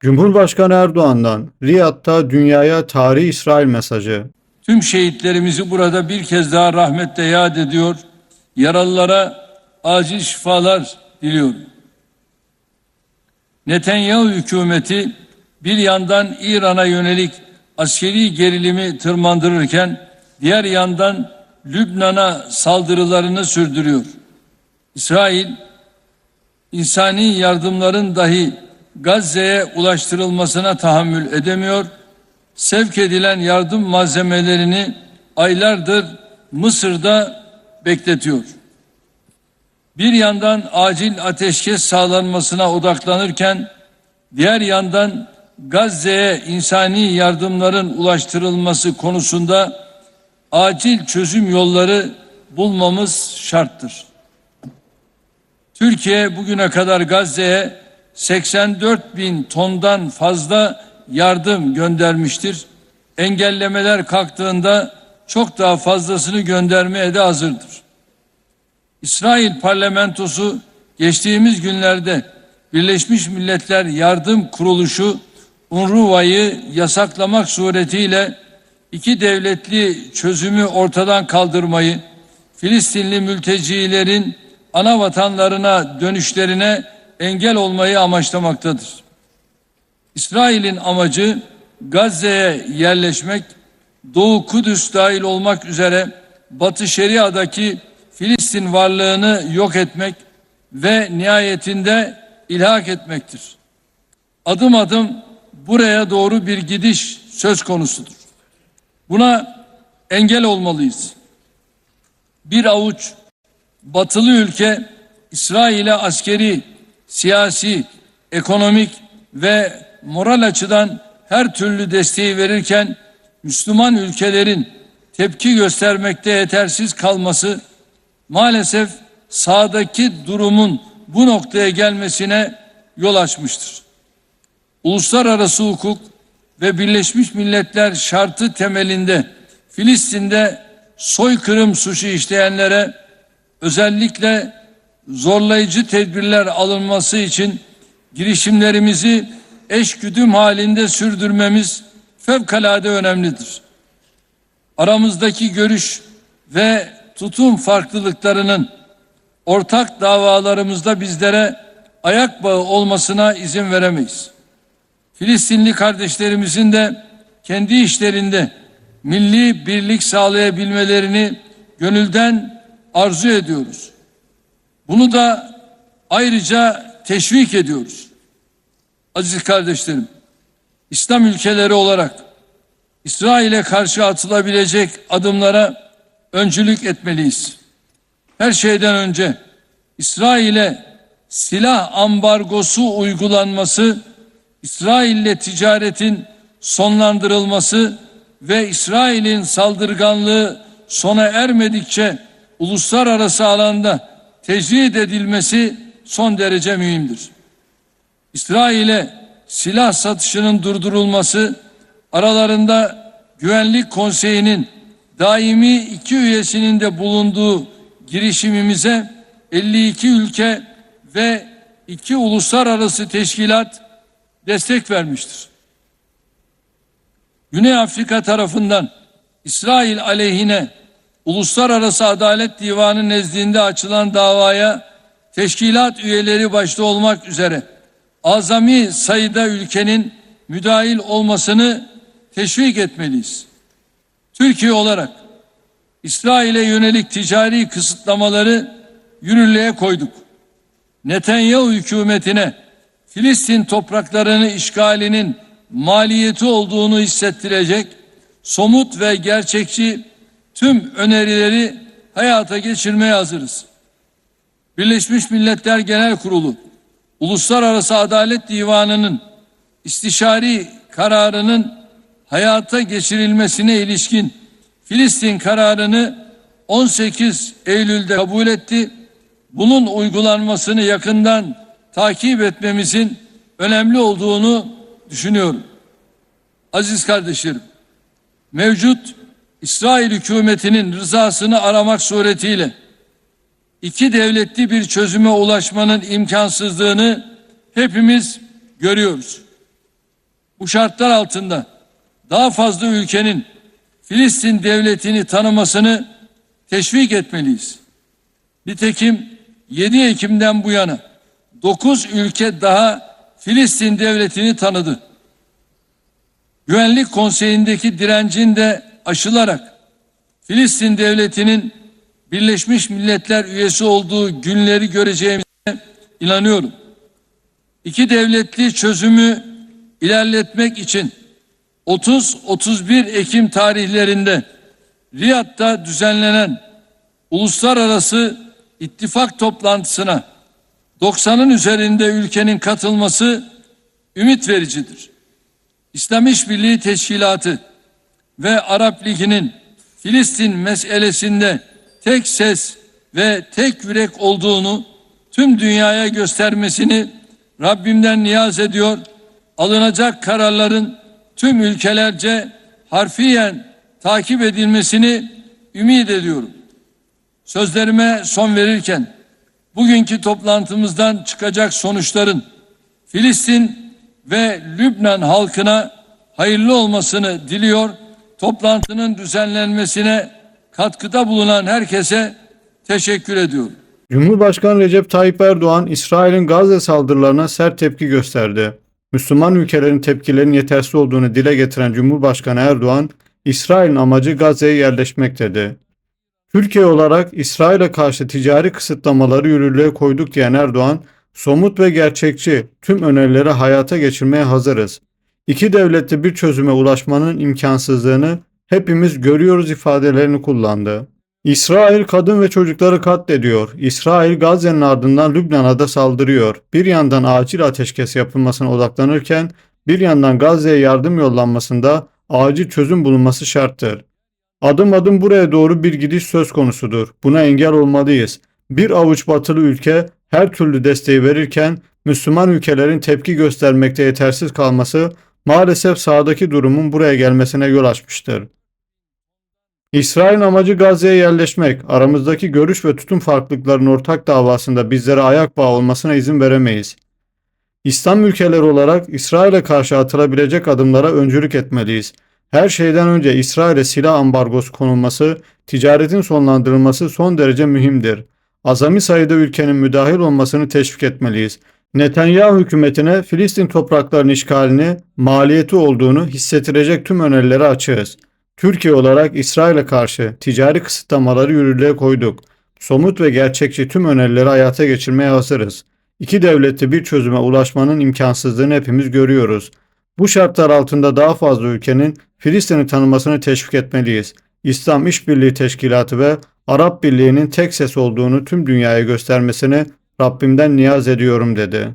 Cumhurbaşkanı Erdoğan'dan Riyad'da dünyaya tarih İsrail mesajı. Tüm şehitlerimizi burada bir kez daha rahmetle yad ediyor. Yaralılara acil şifalar diliyorum. Netanyahu hükümeti bir yandan İran'a yönelik askeri gerilimi tırmandırırken diğer yandan Lübnan'a saldırılarını sürdürüyor. İsrail insani yardımların dahi Gazze'ye ulaştırılmasına tahammül edemiyor. Sevk edilen yardım malzemelerini aylardır Mısır'da bekletiyor. Bir yandan acil ateşkes sağlanmasına odaklanırken diğer yandan Gazze'ye insani yardımların ulaştırılması konusunda acil çözüm yolları bulmamız şarttır. Türkiye bugüne kadar Gazze'ye 84 bin tondan fazla yardım göndermiştir. Engellemeler kalktığında çok daha fazlasını göndermeye de hazırdır. İsrail parlamentosu geçtiğimiz günlerde Birleşmiş Milletler Yardım Kuruluşu UNRWA'yı yasaklamak suretiyle iki devletli çözümü ortadan kaldırmayı, Filistinli mültecilerin ana vatanlarına dönüşlerine engel olmayı amaçlamaktadır. İsrail'in amacı Gazze'ye yerleşmek, Doğu Kudüs dahil olmak üzere Batı Şeria'daki Filistin varlığını yok etmek ve nihayetinde ilhak etmektir. Adım adım buraya doğru bir gidiş söz konusudur. Buna engel olmalıyız. Bir avuç batılı ülke İsrail'e askeri, siyasi, ekonomik ve moral açıdan her türlü desteği verirken Müslüman ülkelerin tepki göstermekte yetersiz kalması maalesef sahadaki durumun bu noktaya gelmesine yol açmıştır. Uluslararası hukuk ve Birleşmiş Milletler şartı temelinde Filistin'de soykırım suçu işleyenlere özellikle zorlayıcı tedbirler alınması için girişimlerimizi eşgüdüm halinde sürdürmemiz fevkalade önemlidir. Aramızdaki görüş ve tutum farklılıklarının ortak davalarımızda bizlere ayak bağı olmasına izin veremeyiz. Filistinli kardeşlerimizin de kendi işlerinde milli birlik sağlayabilmelerini gönülden arzu ediyoruz. Bunu da ayrıca teşvik ediyoruz. Aziz kardeşlerim, İslam ülkeleri olarak İsrail'e karşı atılabilecek adımlara öncülük etmeliyiz. Her şeyden önce İsrail'e silah ambargosu uygulanması, İsrail'le ticaretin sonlandırılması ve İsrail'in saldırganlığı sona ermedikçe uluslararası alanda tecrid edilmesi son derece mühimdir. İsrail'e silah satışının durdurulması aralarında Güvenlik Konseyi'nin daimi iki üyesinin de bulunduğu girişimimize 52 ülke ve iki uluslararası teşkilat destek vermiştir. Güney Afrika tarafından İsrail aleyhine Uluslararası Adalet Divanı nezdinde açılan davaya teşkilat üyeleri başta olmak üzere azami sayıda ülkenin müdahil olmasını teşvik etmeliyiz. Türkiye olarak İsrail'e yönelik ticari kısıtlamaları yürürlüğe koyduk. Netanyahu hükümetine Filistin topraklarını işgalinin maliyeti olduğunu hissettirecek somut ve gerçekçi tüm önerileri hayata geçirmeye hazırız. Birleşmiş Milletler Genel Kurulu Uluslararası Adalet Divanı'nın istişari kararının hayata geçirilmesine ilişkin Filistin kararını 18 Eylül'de kabul etti. Bunun uygulanmasını yakından takip etmemizin önemli olduğunu düşünüyorum. Aziz kardeşlerim, mevcut İsrail hükümetinin rızasını aramak suretiyle iki devletli bir çözüme ulaşmanın imkansızlığını hepimiz görüyoruz. Bu şartlar altında daha fazla ülkenin Filistin devletini tanımasını teşvik etmeliyiz. Nitekim 7 Ekim'den bu yana 9 ülke daha Filistin devletini tanıdı. Güvenlik Konseyi'ndeki direncin de aşılarak Filistin devletinin Birleşmiş Milletler üyesi olduğu günleri göreceğimize inanıyorum. İki devletli çözümü ilerletmek için 30-31 Ekim tarihlerinde Riyad'da düzenlenen uluslararası ittifak toplantısına 90'ın üzerinde ülkenin katılması ümit vericidir. İslam İşbirliği Teşkilatı ve Arap Ligi'nin Filistin meselesinde tek ses ve tek yürek olduğunu tüm dünyaya göstermesini Rabbimden niyaz ediyor. Alınacak kararların tüm ülkelerce harfiyen takip edilmesini ümit ediyorum. Sözlerime son verirken bugünkü toplantımızdan çıkacak sonuçların Filistin ve Lübnan halkına hayırlı olmasını diliyor. Toplantının düzenlenmesine katkıda bulunan herkese teşekkür ediyorum. Cumhurbaşkanı Recep Tayyip Erdoğan, İsrail'in Gazze saldırılarına sert tepki gösterdi. Müslüman ülkelerin tepkilerinin yetersiz olduğunu dile getiren Cumhurbaşkanı Erdoğan, İsrail'in amacı Gazze'ye yerleşmek dedi. Türkiye olarak İsrail'e karşı ticari kısıtlamaları yürürlüğe koyduk diyen Erdoğan, somut ve gerçekçi tüm önerileri hayata geçirmeye hazırız. İki devletli bir çözüme ulaşmanın imkansızlığını hepimiz görüyoruz ifadelerini kullandı. İsrail kadın ve çocukları katlediyor. İsrail Gazze'nin ardından Lübnan'a da saldırıyor. Bir yandan acil ateşkes yapılmasına odaklanırken bir yandan Gazze'ye yardım yollanmasında acil çözüm bulunması şarttır. Adım adım buraya doğru bir gidiş söz konusudur. Buna engel olmalıyız. Bir avuç batılı ülke her türlü desteği verirken Müslüman ülkelerin tepki göstermekte yetersiz kalması maalesef sahadaki durumun buraya gelmesine yol açmıştır. İsrail'in amacı Gazze'ye yerleşmek. Aramızdaki görüş ve tutum farklılıklarının ortak davasında bizlere ayak bağı olmasına izin veremeyiz. İslam ülkeleri olarak İsrail'e karşı atılabilecek adımlara öncülük etmeliyiz. Her şeyden önce İsrail'e silah ambargosu konulması, ticaretin sonlandırılması son derece mühimdir. Azami sayıda ülkenin müdahil olmasını teşvik etmeliyiz. Netanyahu hükümetine Filistin topraklarının işgalini maliyeti olduğunu hissettirecek tüm önerileri açığız. Türkiye olarak İsrail'e karşı ticari kısıtlamaları yürürlüğe koyduk. Somut ve gerçekçi tüm önerileri hayata geçirmeye hazırız. İki devletli bir çözüme ulaşmanın imkansızlığını hepimiz görüyoruz. Bu şartlar altında daha fazla ülkenin Filistin'i tanımasını teşvik etmeliyiz. İslam İşbirliği Teşkilatı ve Arap Birliği'nin tek ses olduğunu tüm dünyaya göstermesini Rabbimden niyaz ediyorum dedi.